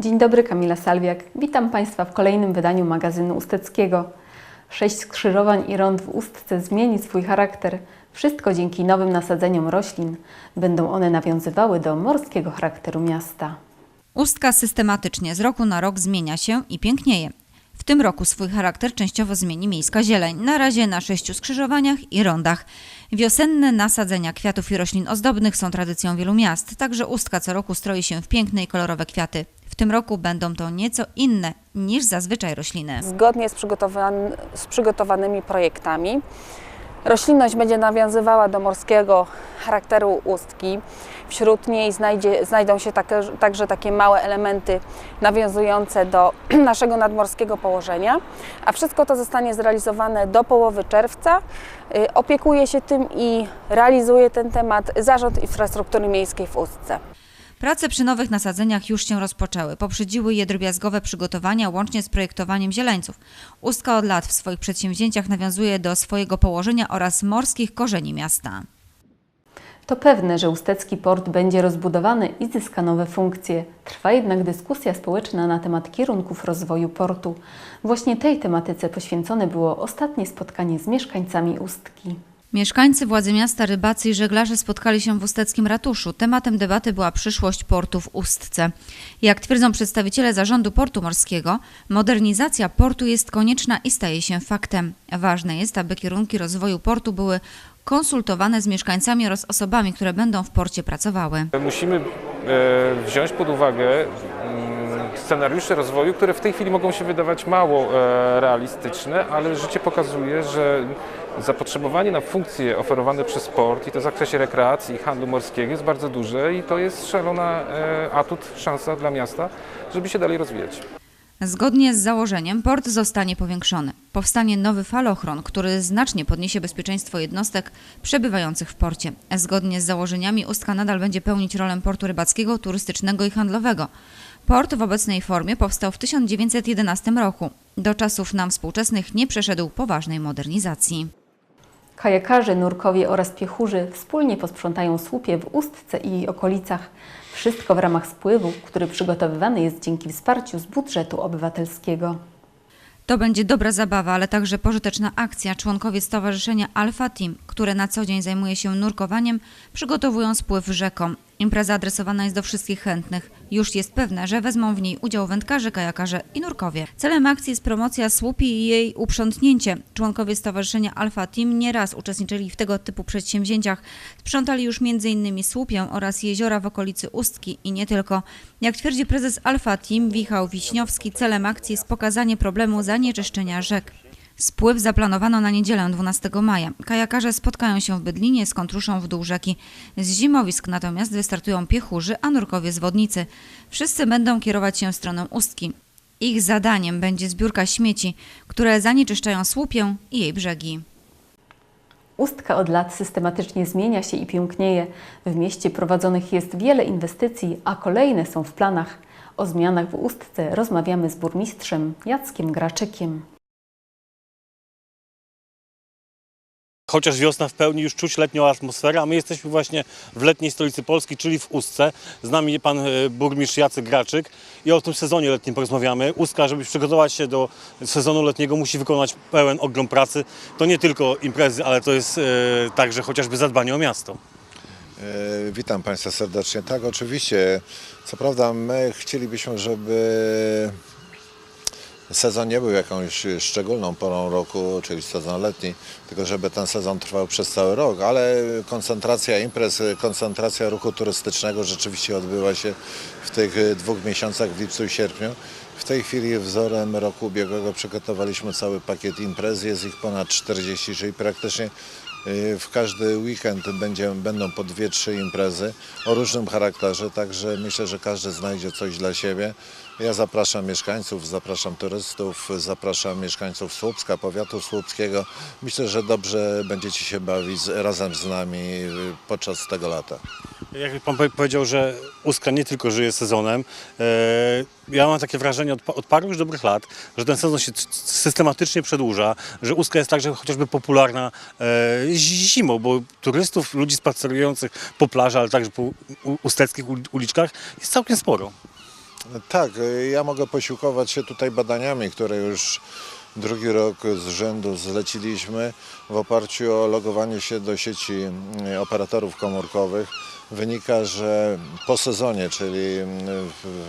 Dzień dobry, Kamila Salwiak. Witam Państwa w kolejnym wydaniu magazynu Usteckiego. Sześć skrzyżowań i rond w Ustce zmieni swój charakter. Wszystko dzięki nowym nasadzeniom roślin. Będą one nawiązywały do morskiego charakteru miasta. Ustka systematycznie z roku na rok zmienia się i pięknieje. W tym roku swój charakter częściowo zmieni miejska zieleń, na razie na sześciu skrzyżowaniach i rondach. Wiosenne nasadzenia kwiatów i roślin ozdobnych są tradycją wielu miast, także Ustka co roku stroi się w piękne i kolorowe kwiaty. Tym roku będą to nieco inne niż zazwyczaj rośliny. Zgodnie z, z przygotowanymi projektami roślinność będzie nawiązywała do morskiego charakteru ustki. Wśród niej znajdzie, znajdą się takie, także takie małe elementy nawiązujące do naszego nadmorskiego położenia, a wszystko to zostanie zrealizowane do połowy czerwca. Y, Opiekuje się tym i realizuje ten temat Zarząd Infrastruktury Miejskiej w Ustce. Prace przy nowych nasadzeniach już się rozpoczęły. Poprzedziły je drobiazgowe przygotowania łącznie z projektowaniem zieleńców. Ustka od lat w swoich przedsięwzięciach nawiązuje do swojego położenia oraz morskich korzeni miasta. To pewne, że Ustecki Port będzie rozbudowany i zyska nowe funkcje. Trwa jednak dyskusja społeczna na temat kierunków rozwoju portu. Właśnie tej tematyce poświęcone było ostatnie spotkanie z mieszkańcami Ustki. Mieszkańcy, władze miasta, rybacy i żeglarze spotkali się w usteckim ratuszu. Tematem debaty była przyszłość portu w Ustce. Jak twierdzą przedstawiciele zarządu portu morskiego, modernizacja portu jest konieczna i staje się faktem. Ważne jest, aby kierunki rozwoju portu były konsultowane z mieszkańcami oraz osobami, które będą w porcie pracowały. Musimy e, wziąć pod uwagę mm, scenariusze rozwoju, które w tej chwili mogą się wydawać mało e, realistyczne, ale życie pokazuje, że zapotrzebowanie na funkcje oferowane przez sport i to w zakresie rekreacji i handlu morskiego jest bardzo duże i to jest szalona e, atut, szansa dla miasta, żeby się dalej rozwijać. Zgodnie z założeniem port zostanie powiększony. Powstanie nowy falochron, który znacznie podniesie bezpieczeństwo jednostek przebywających w porcie. Zgodnie z założeniami Ustka nadal będzie pełnić rolę portu rybackiego, turystycznego i handlowego. Port w obecnej formie powstał w 1911 roku. Do czasów nam współczesnych nie przeszedł poważnej modernizacji. Kajakarze, nurkowie oraz piechurzy wspólnie posprzątają słupie w Ustce i jej okolicach. Wszystko w ramach spływu, który przygotowywany jest dzięki wsparciu z budżetu obywatelskiego. To będzie dobra zabawa, ale także pożyteczna akcja. Członkowie Stowarzyszenia Alpha Team, które na co dzień zajmuje się nurkowaniem, przygotowują spływ rzeką. Impreza adresowana jest do wszystkich chętnych. Już jest pewne, że wezmą w niej udział wędkarze, kajakarze i nurkowie. Celem akcji jest promocja słupi i jej uprzątnięcie. Członkowie Stowarzyszenia Alpha Team nieraz uczestniczyli w tego typu przedsięwzięciach. Sprzątali już m.in. słupię oraz jeziora w okolicy Ustki i nie tylko. Jak twierdzi prezes Alpha Team Michał Wiśniowski, celem akcji jest pokazanie problemu zanieczyszczenia rzek. Spływ zaplanowano na niedzielę 12 maja. Kajakarze spotkają się w Bydlinie, skąd ruszą w dół rzeki. Z zimowisk natomiast wystartują piechurzy, a nurkowie z wodnicy. Wszyscy będą kierować się w stronę Ustki. Ich zadaniem będzie zbiórka śmieci, które zanieczyszczają słupię i jej brzegi. Ustka od lat systematycznie zmienia się i pięknieje. W mieście prowadzonych jest wiele inwestycji, a kolejne są w planach. O zmianach w Ustce rozmawiamy z burmistrzem Jackiem Graczykiem. Chociaż wiosna w pełni już czuć letnią atmosferę, a my jesteśmy właśnie w letniej stolicy Polski, czyli w Ustce. Z nami pan e, burmistrz Jacek Graczyk i o tym sezonie letnim porozmawiamy. Ustka, żeby przygotować się do sezonu letniego musi wykonać pełen ogrom pracy. To nie tylko imprezy, ale to jest e, także chociażby zadbanie o miasto. E, Witam Państwa serdecznie. Tak, oczywiście. Co prawda my chcielibyśmy, żeby sezon nie był jakąś szczególną porą roku, czyli sezon letni, tylko żeby ten sezon trwał przez cały rok, ale koncentracja imprez, koncentracja ruchu turystycznego rzeczywiście odbyła się w tych dwóch miesiącach, w lipcu i sierpniu. W tej chwili wzorem roku ubiegłego przygotowaliśmy cały pakiet imprez, jest ich ponad 40, czyli praktycznie W każdy weekend będzie, będą po dwie, trzy imprezy o różnym charakterze, także myślę, że każdy znajdzie coś dla siebie. Ja zapraszam mieszkańców, zapraszam turystów, zapraszam mieszkańców Słupska, powiatu słupskiego. Myślę, że dobrze będziecie się bawić razem z nami y, podczas tego lata. Jak pan powie- powiedział, że Ustka nie tylko żyje sezonem, e, ja mam takie wrażenie od, od paru już dobrych lat, że ten sezon się systematycznie przedłuża, że Ustka jest także chociażby popularna e, zimą, bo turystów, ludzi spacerujących po plaży, ale także po usteckich ul- uliczkach jest całkiem sporo. Tak, y, ja mogę posiłkować się tutaj badaniami, które już drugi rok z rzędu zleciliśmy w oparciu o logowanie się do sieci y, operatorów komórkowych. Wynika, że po sezonie, czyli w,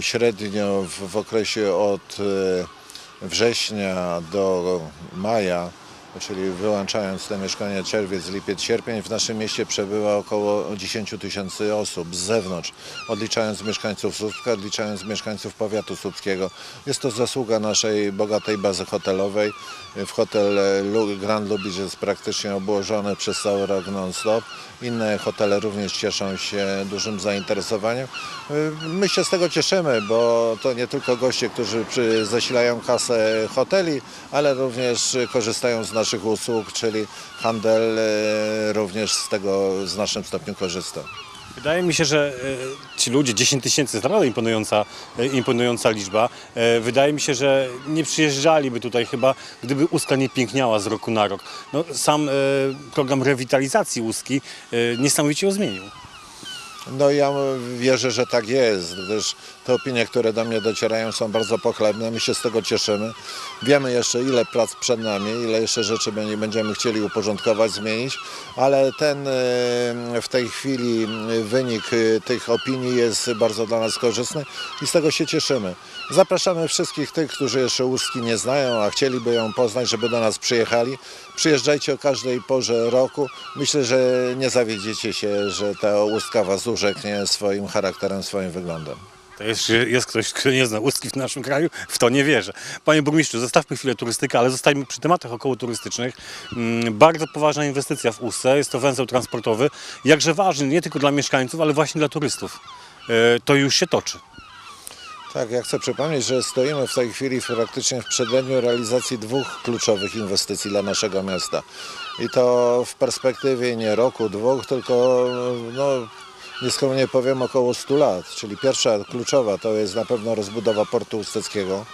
średnio w, okresie od y, września do maja, czyli wyłączając te mieszkania czerwiec, lipiec, sierpień, w naszym mieście przebywa około 10 tysięcy osób z zewnątrz, odliczając mieszkańców Słupska, odliczając mieszkańców powiatu słupskiego. Jest to zasługa naszej bogatej bazy hotelowej. W hotel Grand Lubicz jest praktycznie obłożony przez cały rok non-stop. Inne hotele również cieszą się dużym zainteresowaniem. My się z tego cieszymy, bo to nie tylko goście, którzy zasilają kasę hoteli, ale również korzystają z naszych usług, czyli handel e, również z tego w znacznym stopniu korzysta. Wydaje mi się, że e, ci ludzie, 10 tysięcy, to naprawdę imponująca, e, imponująca liczba. Wydaje mi się, że nie przyjeżdżaliby tutaj chyba, gdyby Ustka nie piękniała z roku na rok. No, sam program rewitalizacji Ustki e, niesamowicie ją zmienił. No ja wierzę, że tak jest, gdyż te opinie, które do mnie docierają są bardzo pochlebne, my się z tego cieszymy. Wiemy jeszcze ile prac przed nami, ile jeszcze rzeczy będzie- będziemy chcieli uporządkować, zmienić, ale ten w tej chwili wynik e, tych opinii jest bardzo dla nas korzystny i z tego się cieszymy. Zapraszamy wszystkich tych, którzy jeszcze Ustki nie znają, a chcieliby ją poznać, żeby do nas przyjechali. Przyjeżdżajcie o każdej porze roku. Myślę, że nie zawiedziecie się, że ta Ustka Was urzeknie swoim charakterem, swoim wyglądem. To jest, jest ktoś, kto nie zna Ustki w naszym kraju, w to nie wierzę. Panie burmistrzu, zostawmy chwilę turystykę, ale zostańmy przy tematach okołoturystycznych. Mm, Bardzo poważna inwestycja w Ustce, jest to węzeł transportowy, jakże ważny nie tylko dla mieszkańców, ale właśnie dla turystów. E, To już się toczy. Tak, ja chcę przypomnieć, że stoimy w tej chwili praktycznie w przededniu realizacji dwóch kluczowych inwestycji dla naszego miasta. I to w perspektywie nie roku, dwóch, tylko no, nieskromnie powiem około 100 lat. Czyli pierwsza kluczowa to jest na pewno rozbudowa portu usteckiego,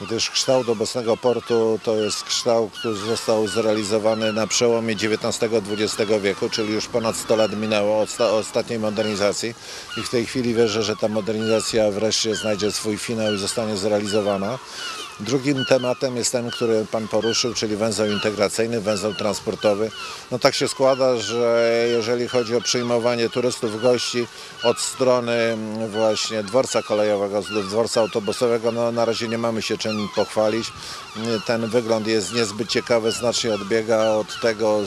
gdyż kształt obecnego portu to jest kształt, który został zrealizowany na przełomie XIX-XX wieku, czyli już ponad 100 lat minęło od sta- ostatniej modernizacji i w tej chwili wierzę, że ta modernizacja wreszcie znajdzie swój finał i zostanie zrealizowana. Drugim tematem jest ten, który Pan poruszył, czyli węzeł integracyjny, węzeł transportowy. No tak się składa, że jeżeli chodzi o przyjmowanie turystów, gości od strony mm, właśnie dworca kolejowego, dworca autobusowego, no na razie nie mamy się czym pochwalić. Ten wygląd jest niezbyt ciekawy, znacznie odbiega od tego,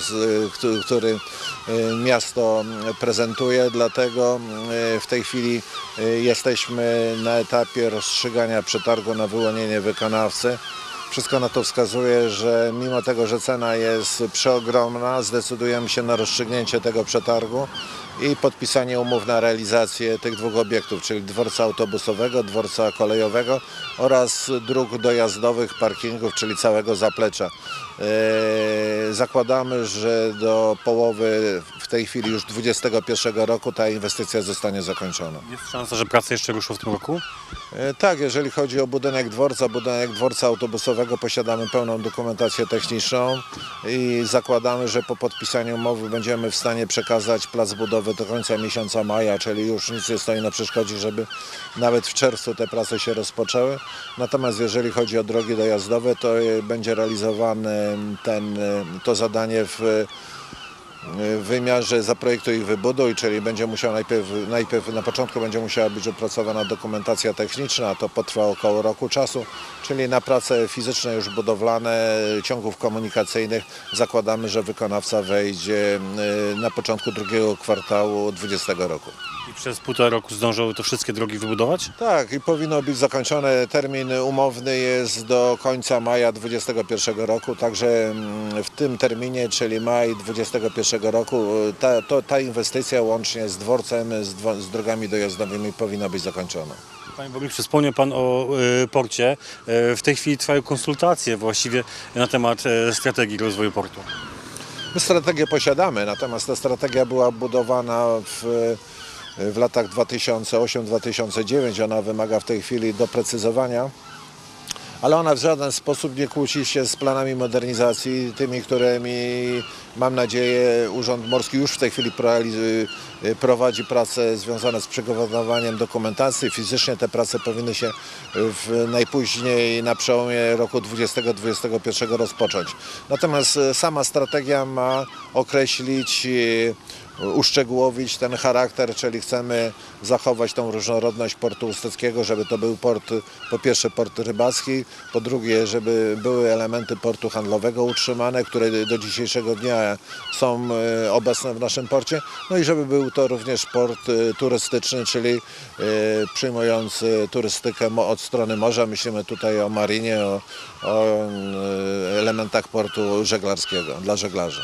który y, miasto prezentuje, dlatego y, w tej chwili y, jesteśmy na etapie rozstrzygania przetargu na wyłonienie на все. Wszystko na to wskazuje, że mimo tego, że cena jest przeogromna, zdecydujemy się na rozstrzygnięcie tego przetargu i podpisanie umów na realizację tych dwóch obiektów, czyli dworca autobusowego, dworca kolejowego oraz dróg dojazdowych, parkingów, czyli całego zaplecza. Eee, Zakładamy, że do połowy w tej chwili już 2021 roku ta inwestycja zostanie zakończona. Jest szansa, że prace jeszcze ruszą w tym roku? E, Tak, jeżeli chodzi o budynek dworca, budynek dworca autobusowego, posiadamy pełną dokumentację techniczną i zakładamy, że po podpisaniu umowy będziemy w stanie przekazać plac budowy do końca miesiąca maja, czyli już nic nie stoi na przeszkodzie, żeby nawet w czerwcu te prace się rozpoczęły. Natomiast jeżeli chodzi o drogi dojazdowe, to e, będzie realizowany ten, e, to zadanie w w wymiarze zaprojektuj i wybuduj, czyli będzie musiał najpierw, najpierw na początku będzie musiała być opracowana dokumentacja techniczna, to potrwa około roku czasu, czyli na prace fizyczne już budowlane ciągów komunikacyjnych zakładamy, że wykonawca wejdzie y, na początku drugiego kwartału 2020 roku. I przez półtora roku zdążą to wszystkie drogi wybudować? Tak, i powinno być zakończone. Termin umowny jest do końca maja 2021 roku, także mm, w tym terminie, czyli maj 2021 roku, ta, to, ta inwestycja łącznie z dworcem, z, dwo, z drogami dojazdowymi powinna być zakończona. Panie burmistrzu, wspomniał Pan o e, porcie. E, w tej chwili trwają konsultacje właściwie na temat e, strategii rozwoju portu. My strategię posiadamy, natomiast ta strategia była budowana w, w latach 2008-2009. Ona wymaga w tej chwili doprecyzowania. Ale ona w żaden sposób nie kłóci się z planami modernizacji, tymi, którymi mam nadzieję Urząd Morski już w tej chwili proali- prowadzi prace związane z przygotowaniem dokumentacji. Fizycznie te prace powinny się w najpóźniej na przełomie roku 2020-2021 rozpocząć. Natomiast e, sama strategia ma określić uszczegółowić ten charakter, czyli chcemy zachować tą różnorodność portu usteckiego, żeby to był port, po pierwsze port rybacki, po drugie, żeby były elementy portu handlowego utrzymane, które do dzisiejszego dnia są e, obecne w naszym porcie, no i żeby był to również port e, turystyczny, czyli e, przyjmujący turystykę od strony morza. Myślimy tutaj o marinie, o, o elementach portu żeglarskiego dla żeglarzy.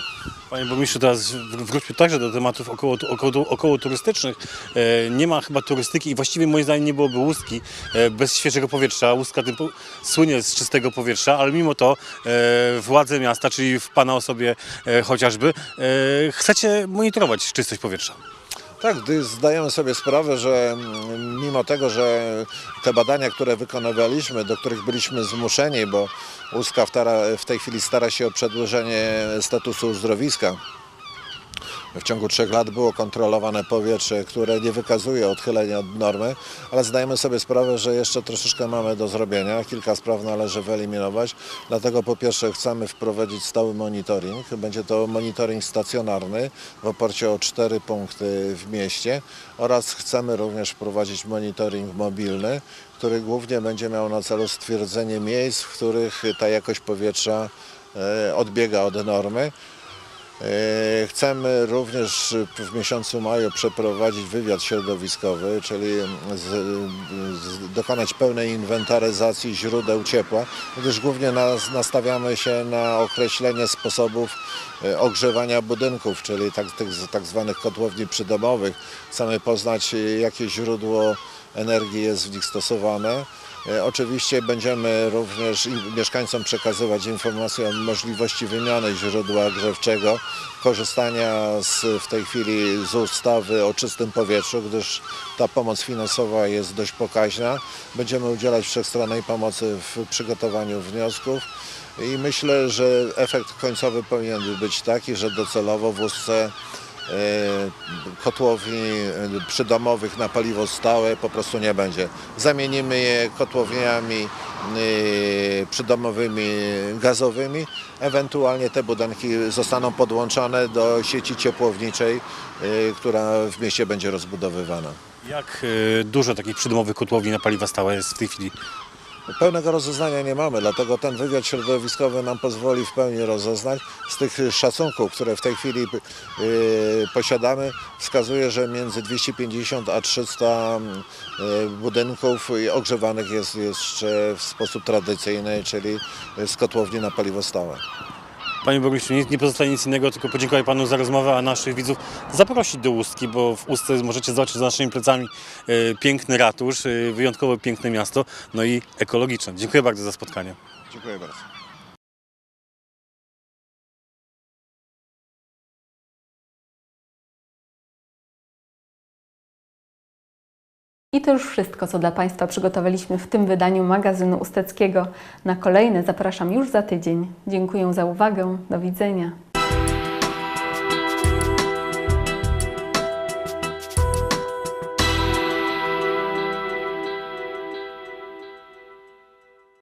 Panie burmistrzu, teraz wr- wróćmy także do tematów około, około, około turystycznych. E, Nie ma chyba turystyki i właściwie moim zdaniem nie byłoby łuski e, bez świeżego powietrza. Łuska typu słynie z czystego powietrza, ale mimo to e, władze miasta, czyli w Pana osobie e, chociażby, chcecie monitorować czystość powietrza. Tak, zdajemy sobie sprawę, że mm, mimo tego, że te badania, które wykonywaliśmy, do których byliśmy zmuszeni, bo łuska w, tej chwili stara się o przedłużenie statusu uzdrowiska, w ciągu trzech lat było kontrolowane powietrze, które nie wykazuje odchylenia od normy, ale zdajemy sobie sprawę, że jeszcze troszeczkę mamy do zrobienia. Kilka spraw należy wyeliminować. Dlatego po pierwsze chcemy wprowadzić stały monitoring. Będzie to monitoring stacjonarny w oparciu o cztery punkty w mieście oraz chcemy również wprowadzić monitoring mobilny, który głównie będzie miał na celu stwierdzenie miejsc, w których ta jakość powietrza e, odbiega od normy. E, Chcemy również w miesiącu maju przeprowadzić wywiad środowiskowy, czyli z, z, dokonać pełnej inwentaryzacji źródeł ciepła, gdyż głównie nas, nastawiamy się na określenie sposobów e, ogrzewania budynków, czyli tak, tych tak zwanych kotłowni przydomowych. Chcemy poznać, e, jakie źródło energii jest w nich stosowane. E, Oczywiście będziemy również mieszkańcom przekazywać informacje o możliwości wymiany źródła grzewczego, korzystania z, w tej chwili z ustawy o czystym powietrzu, gdyż ta pomoc finansowa jest dość pokaźna. Będziemy udzielać wszechstronnej pomocy w przygotowaniu wniosków i myślę, że efekt końcowy powinien być taki, że docelowo w Ustce kotłowni e, przydomowych na paliwo stałe po prostu nie będzie. Zamienimy je kotłowniami e, przydomowymi gazowymi. Ewentualnie te budynki zostaną podłączone do sieci ciepłowniczej, e, która w mieście będzie rozbudowywana. Jak e, dużo takich przydomowych kotłowni na paliwa stałe jest w tej chwili? Pełnego rozeznania nie mamy, dlatego ten wywiad środowiskowy nam pozwoli w pełni rozeznać. Z tych szacunków, które w tej chwili yy, posiadamy, wskazuje, że między 250 a 300 yy, budynków ogrzewanych jest jeszcze w sposób tradycyjny, czyli z kotłowni na paliwo stałe. Panie burmistrzu, nie, nie pozostaje nic innego, tylko podziękować panu za rozmowę, a naszych widzów zaprosić do Ustki, bo w Ustce możecie zobaczyć za naszymi plecami e, piękny ratusz, e, wyjątkowo piękne miasto, no i ekologiczne. Dziękuję bardzo za spotkanie. Dziękuję bardzo. I to już wszystko, co dla Państwa przygotowaliśmy w tym wydaniu magazynu Usteckiego. Na kolejne zapraszam już za tydzień. Dziękuję za uwagę. Do widzenia.